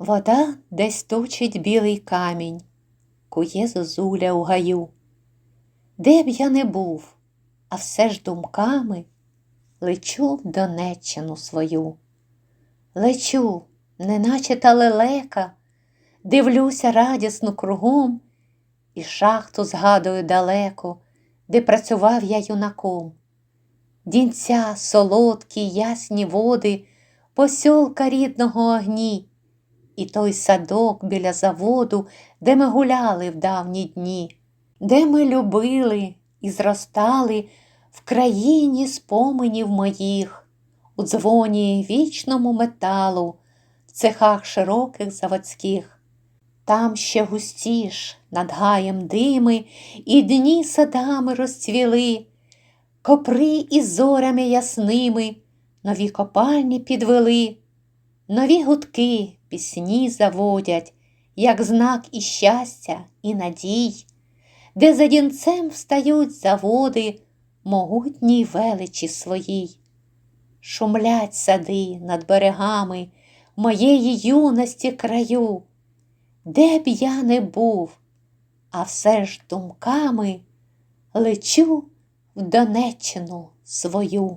Вода десь точить білий камінь, кує зозуля у гаю. Де б я не був, а все ж думками лечу в Донеччину свою. Лечу, неначе та лелека, дивлюся радісно кругом, і шахту згадую далеко, де працював я юнаком. Дінця, солодкі, ясні води, посьолка рідного огні, і той садок біля заводу, де ми гуляли в давні дні, де ми любили і зростали в країні споменів моїх, у дзвоні вічному металу, в цехах широких заводських. Там ще густіш над гаєм дими, і дні садами розцвіли, копри із зорями ясними, нові копальні підвели, нові гудки пісні заводять, як знак і щастя, і надій, де за дінцем встають заводи могутній величі своїй. Шумлять сади над берегами моєї юності краю, де б я не був, а все ж думками лечу в Донеччину свою.